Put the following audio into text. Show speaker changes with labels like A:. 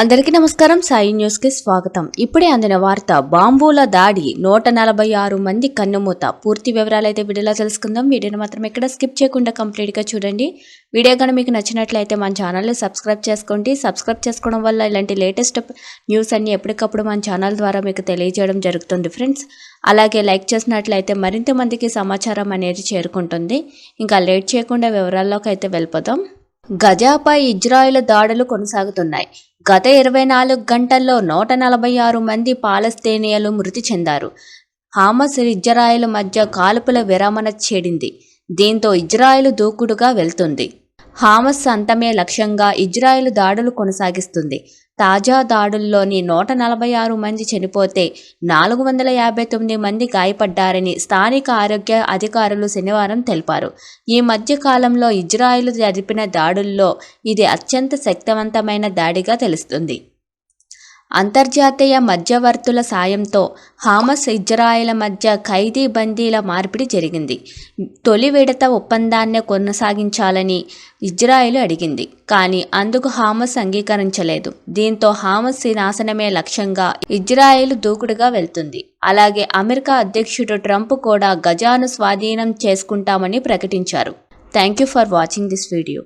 A: అందరికీ నమస్కారం. సాయి న్యూస్కి స్వాగతం. ఇప్పుడే అందిన వార్త బాంబుల దాడి నూట నలభై ఆరు మంది కన్నుమూత. పూర్తి వివరాలు అయితే వీడియోలో తెలుసుకుందాం. వీడియోని మాత్రం ఎక్కడ స్కిప్ చేయకుండా కంప్లీట్గా చూడండి. వీడియో కనుక మీకు నచ్చినట్లయితే మన ఛానల్ని సబ్స్క్రైబ్ చేసుకోండి. సబ్స్క్రైబ్ చేసుకోవడం వల్ల ఇలాంటి లేటెస్ట్ న్యూస్ అన్ని ఎప్పటికప్పుడు మన ఛానల్ ద్వారా మీకు తెలియజేయడం జరుగుతుంది ఫ్రెండ్స్. అలాగే లైక్ చేసినట్లయితే మరింత మందికి సమాచారం అనేది చేరుకుంటుంది. ఇంకా లేట్ చేయకుండా వివరాల్లోకి అయితే వెళ్ళిపోదాం. గజాపై ఇజ్రాయెల్ దాడులు కొనసాగుతున్నాయి. గత ఇరవై నాలుగు గంటల్లో నూట నలభై ఆరు మంది పాలస్తీనియలు మృతి చెందారు. హామస్ ఇజ్రాయెల్ మధ్య కాల్పుల విరమణ చెడింది. దీంతో ఇజ్రాయెల్ దూకుడుగా వెళ్తుంది. హామస్ అంతమే లక్ష్యంగా ఇజ్రాయెల్ దాడులు కొనసాగిస్తుంది. తాజా దాడుల్లోని నూట నలభై ఆరు మంది చనిపోతే నాలుగు వందల యాభై తొమ్మిది మంది గాయపడ్డారని స్థానిక ఆరోగ్య అధికారులు శనివారం తెలిపారు. ఈ మధ్య కాలంలో ఇజ్రాయిల్ జరిపిన దాడుల్లో ఇది అత్యంత శక్తివంతమైన దాడిగా తెలుస్తుంది. అంతర్జాతీయ మధ్యవర్తుల సాయంతో హామస్ ఇజ్రాయెల్ మధ్య ఖైదీ బందీల మార్పిడి జరిగింది. తొలి విడత ఒప్పందాన్ని కొనసాగించాలని ఇజ్రాయెల్ అడిగింది. కానీ అందుకు హామస్ అంగీకరించలేదు. దీంతో హామస్ నాశనమే లక్ష్యంగా ఇజ్రాయెల్ దూకుడుగా వెళ్తుంది. అలాగే అమెరికా అధ్యక్షుడు ట్రంప్ కూడా గజాను స్వాధీనం చేసుకుంటామని ప్రకటించారు. Thank you for watching this video.